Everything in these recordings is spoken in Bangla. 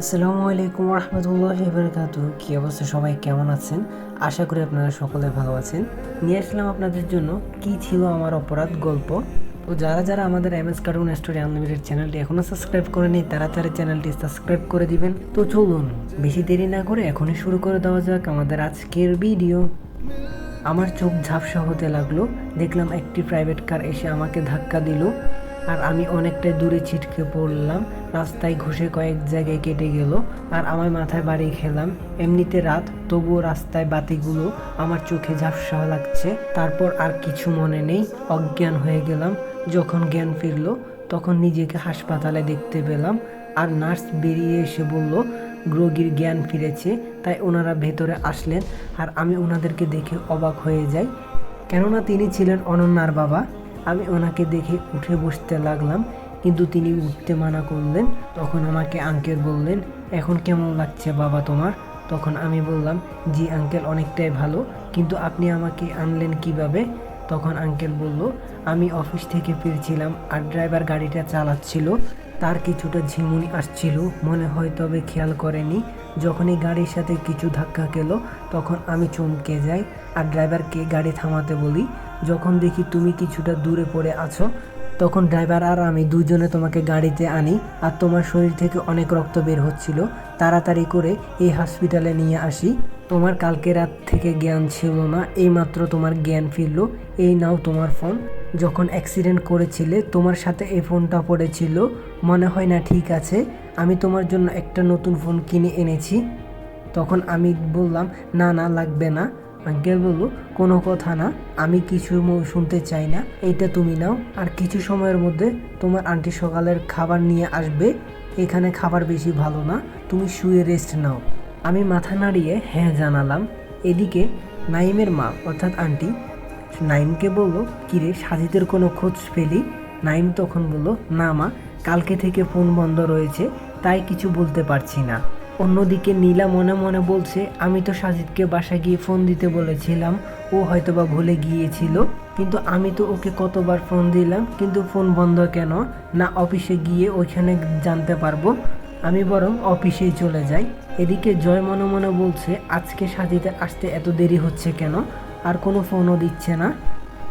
আসসালামু আলাইকুম রহমতুল্লাহ বরকাত কি অবস্থা? সবাই কেমন আছেন? আশা করি আপনারা সকলে ভালো আছেন। নিয়ে আসলাম আপনাদের জন্য কি ছিল আমার অপরাধ গল্প। তো যারা যারা আমাদের M S cartoon story unlimited চ্যানেলটি এখনও সাবস্ক্রাইব করেনি, তারা তারা চ্যানেলটি সাবস্ক্রাইব করে দিবেন। তো চলুন, বেশি দেরি না করে এখনই শুরু করে দেওয়া যাক আমাদের আজকের ভিডিও। আমার চোখ ঝাপসা হতে লাগল, দেখলাম একটি প্রাইভেট কার এসে আমাকে ধাক্কা দিল। আর আমি অনেকটাই দূরে ছিটকে পড়লাম, রাস্তায় ঘষে কয়েক জায়গায় কেটে গেল আর আমার মাথায় বাড়ি খেলাম। এমনিতে রাত, তবুও রাস্তায় বাতিগুলো আমার চোখে ঝাপসা লাগছে। তারপর আর কিছু মনে নেই, অজ্ঞান হয়ে গেলাম। যখন জ্ঞান ফিরলো, তখন নিজেকে হাসপাতালে দেখতে পেলাম আর নার্স বেরিয়ে এসে বলল, রোগীর জ্ঞান ফিরেছে, তাই ওনারা ভেতরে আসলেন আর আমি ওনাদেরকে দেখে অবাক হয়ে যাই। কেননা তিনি ছিলেন অনন্যার বাবা। আমি ওনাকে দেখে উঠে বসতে লাগলাম, কিন্তু তিনি উঠতে মানা করলেন। তখন আমাকে আঙ্কেল বললেন, এখন কেমন লাগছে বাবা তোমার? তখন আমি বললাম, জি আঙ্কেল অনেকটাই ভালো, কিন্তু আপনি আমাকে আনলেন কীভাবে? তখন আঙ্কেল বলল, আমি অফিস থেকে ফিরছিলাম আর ড্রাইভার গাড়িটা চালাচ্ছিল, তার কিছুটা ঝিমুনি আসছিল, মনে হয় তবে খেয়াল করেনি। যখনই গাড়ির সাথে কিছু ধাক্কা খেলো, তখন আমি চমকে যাই, আর ড্রাইভারকে গাড়ি থামাতে বলি যখন দেখি তুমি কিছুটা দূরে পড়ে আছো, তখন ড্রাইভার আর আমি দুজনে তোমাকে গাড়িতে আনি আর তোমার শরীর থেকে অনেক রক্ত বের হচ্ছিল। তাড়াতাড়ি করে এই হসপিটালে নিয়ে আসি। তোমার কালকে রাত থেকে জ্ঞান ছিল না, এইমাত্র তোমার জ্ঞান ফিরলো। এই নাও তোমার ফোন। যখন অ্যাক্সিডেন্ট করেছিলে, তোমার সাথে এই ফোনটা পড়েছিল। মনে হয় না ঠিক আছে, আমি তোমার জন্য একটা নতুন ফোন কিনে এনেছি। তখন আমি বললাম, না না, লাগবে না। আঙ্কেল বলল, কোনো কথা না, আমি কিছু শুনতে চাই না, এইটা তুমি নাও। আর কিছু সময়ের মধ্যে তোমার আন্টি সকালের খাবার নিয়ে আসবে, এখানে খাবার বেশি ভালো না, তুমি শুয়ে রেস্ট নাও। আমি মাথা নাড়িয়ে হ্যাঁ জানালাম। এদিকে নাইমের মা, অর্থাৎ আন্টি, নাইমকে বলল, কিরে, সাজিদের কোনো খোঁজ পেলি? নাইম তখন বলল, না মা, কালকে থেকে ফোন বন্ধ রয়েছে, তাই কিছু বলতে পারছি না। অন্যদিকে নীলা মনে মনে বলছে, আমি তো সাজিদকে বাসায় গিয়ে ফোন দিতে বলেছিলাম। ও হয়তোবা ভুলে গিয়েছিল। কিন্তু আমি তো ওকে কতবার ফোন দিলাম, কিন্তু ফোন বন্ধ কেন? না অফিসে গিয়ে ওইখানে জানতে পারব। আমি বরং অফিসেই চলে যাই। এদিকে জয় মনে মনে বলছে, আজকে সাজিদে আসতে এত দেরি হচ্ছে কেন? আর কোনো ফোনও দিচ্ছে না।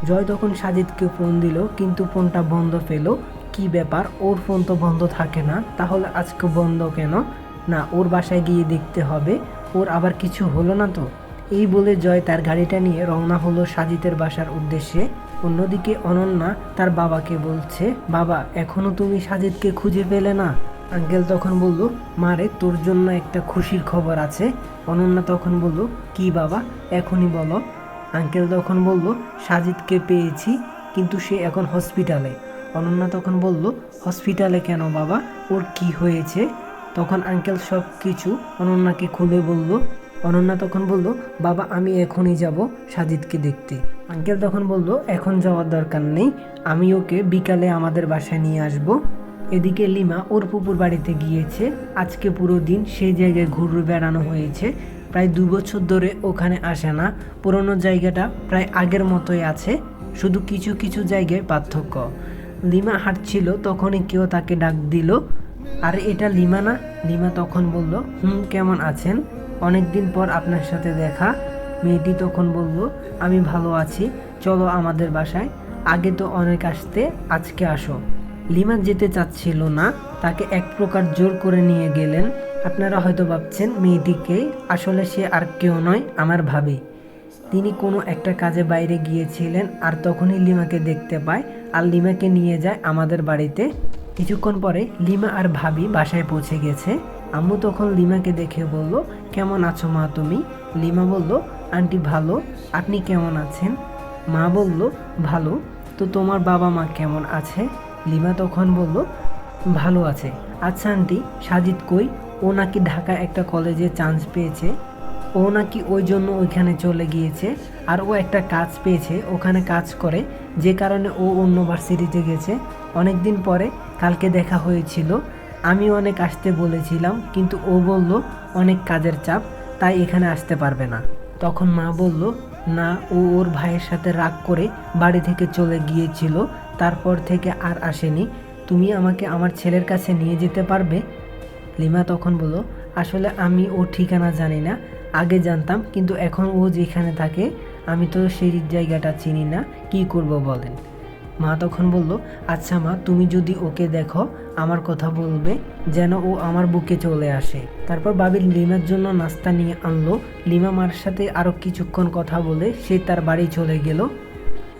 জয় তখন সাজিদকে ফোন দিল, কিন্তু ফোনটা বন্ধ পেল। কি ব্যাপার? ওর ফোন তো বন্ধ থাকে না। তাহলে আজকে বন্ধ কেন? না, ওর বাসায় গিয়ে দেখতে হবে। ওর আবার কিছু হলো না তো? এই বলে জয় তার গাড়িটা নিয়ে রওনা হলো সাজিতের বাসার উদ্দেশ্যে। অন্যদিকে অনন্যা তার বাবাকে বলছে, বাবা, এখনও তুমি সাজিদকে খুঁজে পেলে না? আঙ্কেল তখন বলল মারে তোর জন্য একটা খুশির খবর আছে। অনন্যা তখন বলল, কি বাবা, এখনই বলো। আঙ্কেল তখন বলল, সাজিদকে পেয়েছি, কিন্তু সে এখন হসপিটালে। অনন্যা তখন বলল, হসপিটালে কেন বাবা? ওর কি হয়েছে? তখন আঙ্কেল সব কিছু অনন্যাকে খুলে বলল। অনন্যা তখন বলল, বাবা, আমি এখনই যাব সাজিদকে দেখতে। আঙ্কেল তখন বলল, এখন যাওয়ার দরকার নেই, আমি ওকে বিকালে আমাদের বাসায় নিয়ে আসব। এদিকে লিমা ওর পুকুর বাড়িতে গিয়েছে। আজকে পুরো দিন সেই জায়গায় ঘুরে বেড়ানো হয়েছে। প্রায় দু বছর ধরে ওখানে আসে না। পুরনো জায়গাটা প্রায় আগের মতোই আছে। শুধু কিছু কিছু জায়গায় পার্থক্য। লিমা হাঁটছিল, তখনই কেউ তাকে ডাক দিল আর এটা লিমা না, লিমা তখন বলল, হুম, কেমন আছেন? অনেক দিন পর আপনার সাথে দেখা। মেয়েটি তখন বলল, আমি ভালো আছি, চলো আমাদের বাসায়। আগে তো অনেক আসতে, আজকে আসো। লিমা যেতে চাচ্ছিল না, তাকে এক প্রকার জোর করে নিয়ে গেলেন। আপনারা হয়তো ভাবছেন মেয়েটিকে আসলে সে আর কেউ নয়, আমার ভাবি। তিনি কোনো একটা কাজে বাইরে গিয়েছিলেন, আর তখনই লিমাকে দেখতে পায়, আর লিমাকে নিয়ে যায় আমাদের বাড়িতে। কিছুক্ষণ পরে লিমা আর ভাবি বাসায় পৌঁছে গেছে। আম্মু তখন লিমাকে দেখে বলল, কেমন আছো মা তুমি? লিমা বলল, আন্টি ভালো। আপনি কেমন আছেন? মা বলল, ভালো। তো তোমার বাবা মা কেমন আছে? লিমা তখন বলল, ভালো আছে। আচ্ছা আন্টি, সাজিদ কই? ও নাকি ঢাকা একটা কলেজে চান্স পেয়েছে। ও নাকি ওই জন্য ওইখানে চলে গিয়েছে। আর ও একটা কাজ পেয়েছে, ওখানে কাজ করে। যে কারণে ও অন্য ভার্সিটিতে গেছে। অনেক দিন পরে কালকে দেখা হয়েছিল। আমি অনেক আসতে বলেছিলাম, কিন্তু ও বলল, অনেক কাজের চাপ, তাই এখানে আসতে পারবে না। তখন মা বলল, না, ও ওর ভাইয়ের সাথে রাগ করে বাড়ি থেকে চলে গিয়েছিল, তারপর থেকে আর আসেনি। তুমি আমাকে আমার ছেলের কাছে নিয়ে যেতে পারবে? লিমা তখন বলল, আসলে আমি ওর ঠিকানা জানি না। আগে জানতাম, কিন্তু এখন ও যেখানে থাকে, আমি তো সেই জায়গাটা চিনি না। কি করব বলেন? মা তখন বলল আচ্ছা মা, তুমি যদি ওকে দেখো, আমার কথা বলবে, যেন ও আমার বুকে চলে আসে। তারপর বাবির লিমার জন্য নাস্তা নিয়ে আনলো। লিমা মার সাথে আরও কিছুক্ষণ কথা বলে সে তার বাড়ি চলে গেল।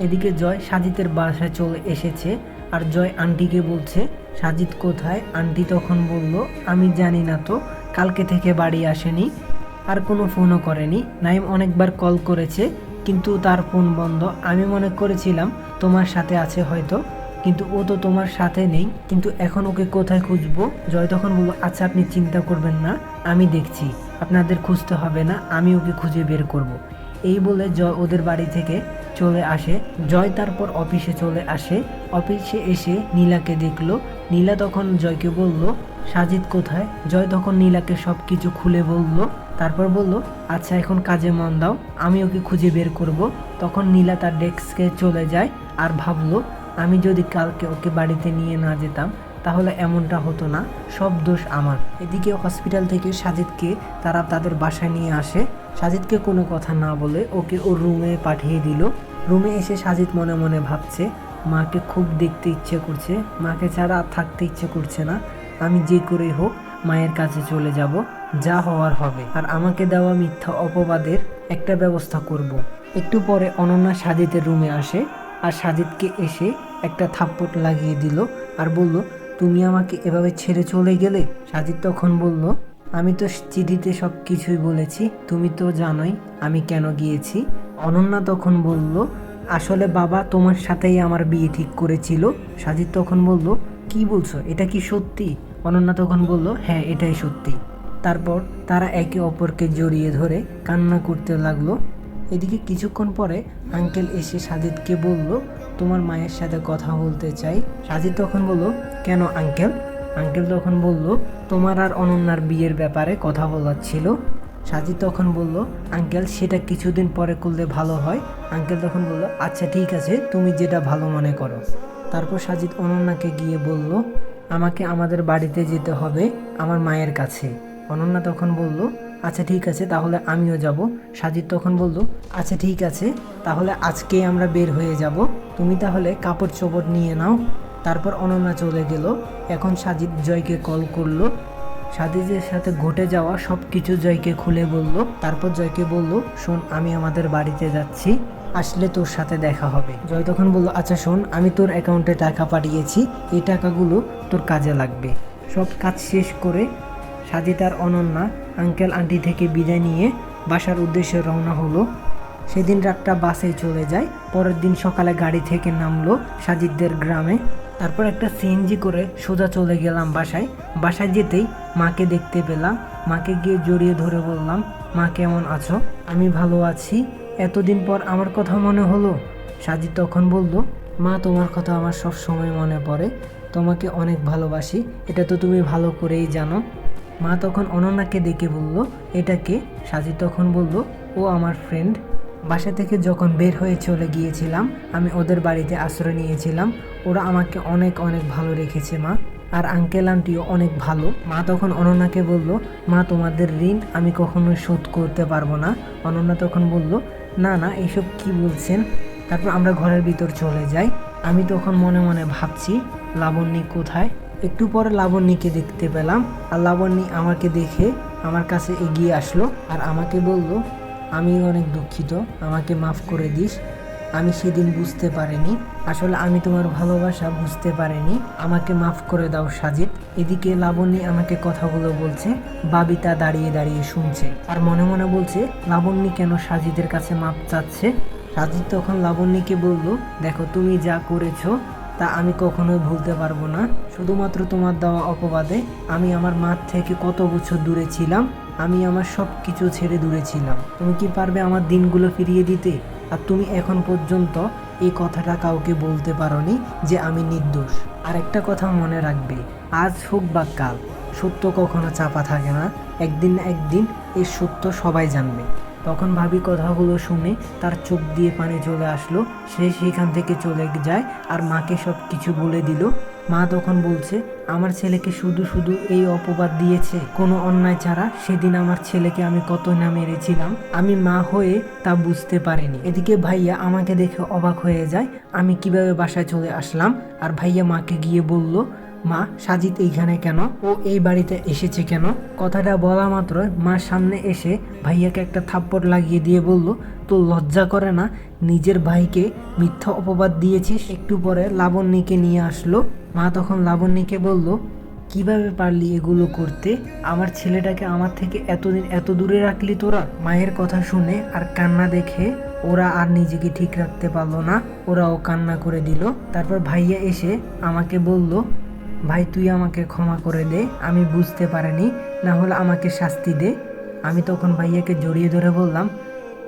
এদিকে জয় সাজিতের বাসায় চলে এসেছে আর জয় আন্টিকে বলছে সাজিদ কোথায়? আন্টি তখন বলল, আমি জানি না তো, কালকে থেকে বাড়ি আসেনি, আর কোনো ফোনও করেনি। নাইম অনেকবার কল করেছে, কিন্তু তার ফোন বন্ধ। আমি মনে করেছিলাম তোমার সাথে আছে হয়তো, কিন্তু ও তো তোমার সাথে নেই, কিন্তু এখন ওকে কোথায় খুঁজবো? জয় তখন বলল আচ্ছা আপনি চিন্তা করবেন না, আমি দেখছি। আপনাদের খুঁজতে হবে না, আমি ওকে খুঁজে বের করব। এই বলে জয় ওদের বাড়ি থেকে চলে আসে। জয় তারপর অফিসে চলে আসে। অফিসে এসে নীলাকে দেখল। নীলা তখন জয়কে বলল, সাজিদ কোথায়? জয় তখন নীলাকে সব কিছু খুলে বলল তারপর বলল আচ্ছা এখন কাজে মন দাও, আমি ওকে খুঁজে বের করব। তখন নীলা তার ডেস্কে চলে যায় আর ভাবলো, আমি যদি কালকে ওকে বাড়িতে নিয়ে না যেতাম, তাহলে এমনটা হতো না, সব দোষ আমার। এদিকে হসপিটাল থেকে সাজিদকে তারা তাদের বাসায় নিয়ে আসে। সাজিদকে কোনো কথা না বলে ওকে ওর রুমে পাঠিয়ে দিল। রুমে এসে সাজিদ মনে মনে ভাবছে, মাকে খুব দেখতে ইচ্ছে করছে, মাকে ছাড়া থাকতে ইচ্ছে করছে না। আমি যে করেই হোক মায়ের কাছে চলে যাব। যা হওয়ার হবে। আর আমাকে দেওয়া মিথ্যা অপবাদের একটা ব্যবস্থা করব। একটু পরে অনন্যা সাজিদের রুমে আসে আর সাজিদকে এসে একটা থাপ্পট লাগিয়ে দিল আর বলল, তুমি আমাকে এভাবে ছেড়ে চলে গেলে? সাজিদ তখন বলল, আমি তো চিঠিতে সব কিছুই বলেছি, তুমি তো জানোই আমি কেন গিয়েছি। অনন্যা তখন বলল, আসলে বাবা তোমার সাথেই আমার বিয়ে ঠিক করেছিল। সাজিদ তখন বলল, কি বলছো? এটা কি সত্যি? অনন্যা তখন বলল হ্যাঁ এটাই সত্যি। তারপর তারা একে অপরকে জড়িয়ে ধরে কান্না করতে লাগল। এদিকে কিছুক্ষণ পরে আঙ্কেল এসে সাজিদকে বলল, তোমার মায়ের সাথে কথা বলতে চাই। সাজিদ তখন বলল, কেন আঙ্কেল? আঙ্কেল তখন বলল, তোমার আর অনন্যার বিয়ের ব্যাপারে কথা বলার ছিল। সাজিদ তখন বলল, আঙ্কেল, সেটা কিছুদিন পরে করলে ভালো হয়। আঙ্কেল তখন বলল আচ্ছা ঠিক আছে, তুমি যেটা ভালো মনে করো। তারপর সাজিদ অনন্যাকে গিয়ে বলল, আমাকে আমাদের বাড়িতে যেতে হবে আমার মায়ের কাছে। অনন্যা তখন বলল আচ্ছা ঠিক আছে, তাহলে আমিও যাব। সাজিদ তখন বলল আচ্ছা ঠিক আছে, তাহলে আজকে আমরা বের হয়ে যাব। তুমি তাহলে কাপড় চোপড় নিয়ে নাও। তারপর অনন্যা চলে গেল। এখন সাজিদ জয়কে কল করল। সাজিদের সাথে ঘটে যাওয়া সব কিছু জয়কে খুলে বলল। তারপর জয়কে বলল, শোন, আমি আমাদের বাড়িতে যাচ্ছি, আসলে তোর সাথে দেখা হবে। জয় তখন বলল আচ্ছা শোন, আমি তোর অ্যাকাউন্টে টাকা পাঠিয়েছি। এই টাকাগুলো তোর কাজে লাগবে। সব কাজ শেষ করে সাজিদ আর অনন্যা আঙ্কেল আন্টি থেকে বিদায় নিয়ে বাসার উদ্দেশ্যে রওনা হলো। সেদিন রাতটা বাসে চলে যায়। পরের দিন সকালে গাড়ি থেকে নামলো সাজিদদের গ্রামে। তারপর একটা সিএনজি করে সোজা চলে গেলাম বাসায়। বাসায় যেতেই মাকে দেখতে পেলাম। মাকে গিয়ে জড়িয়ে ধরে বললাম, মা, কেমন আছো? আমি ভালো আছি। এতদিন পর আমার কথা মনে হলো? সাজিদ তখন বলল, মা, তোমার কথা আমার সব সময় মনে পড়ে। তোমাকে অনেক ভালোবাসি। এটা তো তুমি ভালো করেই জানো। মা তখন অনন্যাকে ডেকে বলল, এটাকে? সাজি তখন বলল, ও আমার ফ্রেন্ড বাসা থেকে যখন বের হয়ে চলে গিয়েছিলাম, আমি ওদের বাড়িতে আশ্রয় নিয়েছিলাম। ওরা আমাকে অনেক অনেক ভালো রেখেছে মা, আর আঙ্কেল আন্টিও অনেক ভালো। মা তখন অনন্যাকে বলল, মা, তোমাদের ঋণ আমি কখনোই শোধ করতে পারব না। অনন্যা তখন বলল, না না এইসব কি বলছেন? তারপর আমরা ঘরের ভিতর চলে যাই। আমি তখন মনে মনে ভাবছি, লাবণ্যী কোথায়? একটু পরে লাবণ্যীকে দেখতে পেলাম আর লাবণ্যী আমাকে দেখে আমার কাছে এগিয়ে আসলো আর আমাকে বলল, আমি অনেক দুঃখিত, আমাকে মাফ করে দিস। আমি সেদিন বুঝতে পারিনি, আসলে আমি তোমার ভালোবাসা বুঝতে পারিনি। আমাকে মাফ করে দাও সাজিদ। এদিকে লাবণ্যী আমাকে কথাগুলো বলছে, বাবিতা দাঁড়িয়ে দাঁড়িয়ে শুনছে আর মনে মনে বলছে, লাবণ্যী কেন সাজিদের কাছে মাপ চাচ্ছে? সাজিদ তখন লাবণ্যীকে বলল, দেখো, তুমি যা করেছ তা আমি কখনোই ভুলতে পারব না। শুধুমাত্র তোমার দেওয়া অপবাদে আমি আমার মাঠ থেকে কত বছর দূরে ছিলাম, আমি আমার সব কিছু ছেড়ে দূরে ছিলাম। তুমি কি পারবে আমার দিনগুলো ফিরিয়ে দিতে? আর তুমি এখন পর্যন্ত এই কথাটা কাউকে বলতে পারোনি যে আমি নির্দোষ। আর একটা কথা মনে রাখবে, আজ হোক বা কাল, সত্য কখনো চাপা থাকে না। একদিন না একদিন এই সত্য সবাই জানবে। তখন ভাবি কথাগুলো শুনে তার চোখ দিয়ে পানি চলে আসলো। সে সেখান থেকে চলে যায় আর মাকে সব কিছু বলে দিল। মা তখন বলছে, আমার ছেলেকে শুধু শুধু এই অপবাদ দিয়েছে। কোনো অন্যায় ছাড়া সেদিন আমার ছেলেকে আমি কত না মেরেছিলাম। আমি মা হয়ে তা বুঝতে পারিনি। এদিকে ভাইয়া আমাকে দেখে অবাক হয়ে যায়। আমি কীভাবে বাসায় চলে আসলাম? আর ভাইয়া মাকে গিয়ে বলল মা সাজিদ এইখানে কেন? ও এই বাড়িতে এসেছে কেন? কথাটা বলা মাত্র মা সামনে এসে ভাইয়াকে একটা থাপ্পড় লাগিয়ে দিয়ে বলল তো লজ্জা করে না? নিজের ভাইকে মিথ্যা অপবাদ দিয়েছিস? একটু পরে লাবণ্যকে নিয়ে আসলো। মা তখন লাবণ্যকে বলল, কীভাবে পারলি এগুলো করতে? আমার ছেলেটাকে আমার থেকে এতদিন এত দূরে রাখলি তোরা? মায়ের কথা শুনে আর কান্না দেখে ওরা আর নিজেকে ঠিক রাখতে পারল না। ওরাও কান্না করে দিল। তারপর ভাইয়া এসে আমাকে বলল ভাই, তুই আমাকে ক্ষমা করে দে, আমি বুঝতে পারিনি, না হলে আমাকে শাস্তি দে। আমি তখন ভাইয়াকে জড়িয়ে ধরে বললাম,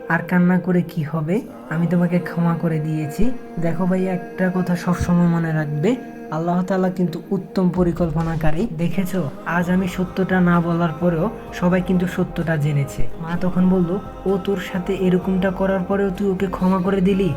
আর কান্না করে কি হবে? আমি তোমাকে ক্ষমা করে দিয়েছি। দেখো ভাইয়া, একটা কথা সবসময় মনে রাখবে, আল্লাহ তাআলা কিন্তু উত্তম পরিকল্পনাকারী। দেখেছ? আজ আমি সত্যটা না বলার পরেও সবাই কিন্তু সত্যটা জেনেছে। মা তখন বলল, ও তোর সাথে এরকমটা করার পরেও তুই ওকে ক্ষমা করে দিলি?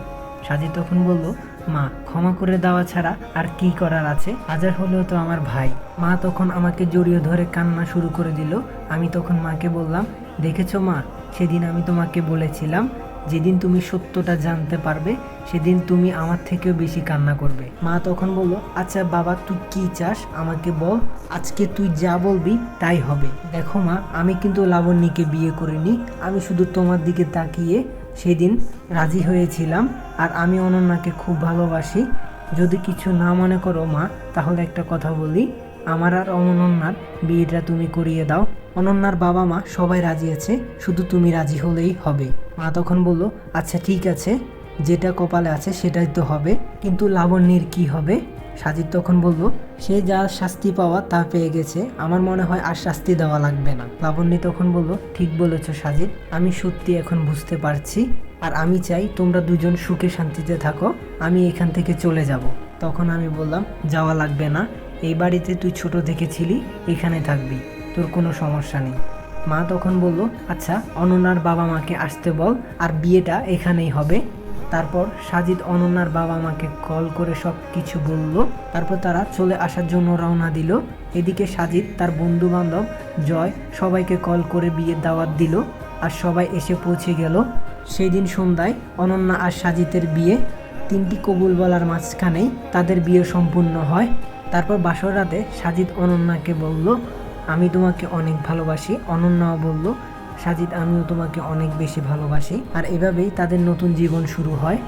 সাজি তখন বলল মা, ক্ষমা করে দেওয়া ছাড়া আর কি করার আছে? হাজার হলেও তো আমার ভাই। মা তখন আমাকে জড়িয়ে ধরে কান্না শুরু করে দিল। আমি তখন মাকে বললাম, দেখেছ মা, সেদিন আমি তোমাকে বলেছিলাম, যেদিন তুমি সত্যটা জানতে পারবে, সেদিন তুমি আমার থেকেও বেশি কান্না করবে। মা তখন বলল আচ্ছা বাবা, তুই কি চাস? আমাকে বল। আজকে তুই যা বলবি, তাই হবে। দেখো মা, আমি কিন্তু লাবণ্যকে বিয়ে করিনি। আমি শুধু তোমার দিকে তাকিয়ে সেদিন রাজি হয়েছিলাম আর আমি অনন্যাকে খুব ভালোবাসি। যদি কিছু না মনে করো মা, তাহলে একটা কথা বলি। আমার আর অনন্যার বিয়েটা তুমি করিয়ে দাও। অনন্যার বাবা মা সবাই রাজি আছে, শুধু তুমি রাজি হলেই হবে। মা তখন বলল আচ্ছা ঠিক আছে। যেটা কপালে আছে সেটাই তো হবে। কিন্তু লাবণ্যের কি হবে? সাজিদ তখন বলল, সে যা শাস্তি পাওয়া তা পেয়ে গেছে। আমার মনে হয় আর শাস্তি দেওয়া লাগবে না। লাবণ্যী তখন বলল, ঠিক বলেছ সাজিদ। আমি সত্যি এখন বুঝতে পারছি। আর আমি চাই তোমরা দুজন সুখে শান্তিতে থাকো। আমি এখান থেকে চলে যাব। তখন আমি বললাম, যাওয়া লাগবে না। এই বাড়িতে তুই ছোট থেকে ছিলি এখানে থাকবি। তোর কোনো সমস্যা নেই। মা তখন বলল আচ্ছা অনন্যার বাবা মাকে আসতে বল, আর বিয়েটা এখানেই হবে। তারপর সাজিদ অনন্যার বাবা মাকে কল করে সব কিছু বলল। তারপর তারা চলে আসার জন্য রওনা দিল। এদিকে সাজিদ তার বন্ধু বান্ধব জয় সবাইকে কল করে বিয়ের দাওয়াত দিল আর সবাই এসে পৌঁছে গেল। সেই দিন সন্ধ্যায় অনন্যা আর সাজিদের বিয়ে তিনটি কবুল বলার মাঝখানেই তাদের বিয়ে সম্পূর্ণ হয়। তারপর বাসর রাতে সাজিদ অনন্যাকে বলল, আমি তোমাকে অনেক ভালোবাসি। অনন্যাও বলল সাজিদ, আমিও তোমাকে অনেক বেশি ভালোবাসি। আর এভাবেই তাদের নতুন জীবন শুরু হয়।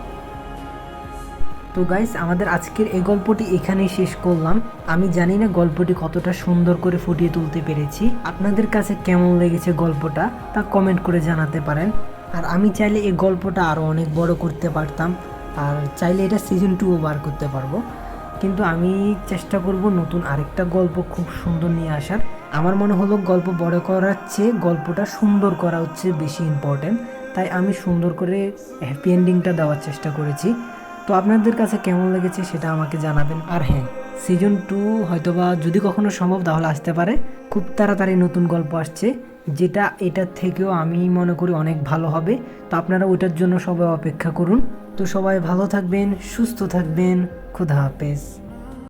তো গাইস আমাদের আজকের এই গল্পটি এখানেই শেষ করলাম। আমি জানি না গল্পটি কতটা সুন্দর করে ফুটিয়ে তুলতে পেরেছি। আপনাদের কাছে কেমন লেগেছে গল্পটা, তা কমেন্ট করে জানাতে পারেন। আর আমি চাইলে এই গল্পটা আরও অনেক বড় করতে পারতাম। আর চাইলে এটা সিজন টুও বার করতে পারব। কিন্তু আমি চেষ্টা করব নতুন আরেকটা গল্প খুব সুন্দর নিয়ে আসার। আমার মনে হলো গল্প বড় করার চেয়ে গল্পটা সুন্দর করা হচ্ছে বেশি ইম্পর্ট্যান্ট তাই আমি সুন্দর করে হ্যাপি এন্ডিংটা দেওয়ার চেষ্টা করেছি। তো আপনাদের কাছে কেমন লেগেছে সেটা আমাকে জানাবেন। আর হ্যাঁ সিজন টু হয়তোবা যদি কখনো সম্ভব তাহলে আসতে পারে। খুব তাড়াতাড়ি নতুন গল্প আসছে, যেটা এটার থেকেও আমি মনে করি অনেক ভালো হবে। তো আপনারা ওইটার জন্য সবাই অপেক্ষা করুন। তো সবাই ভালো থাকবেন, সুস্থ থাকবেন। খুদা হাফেজ।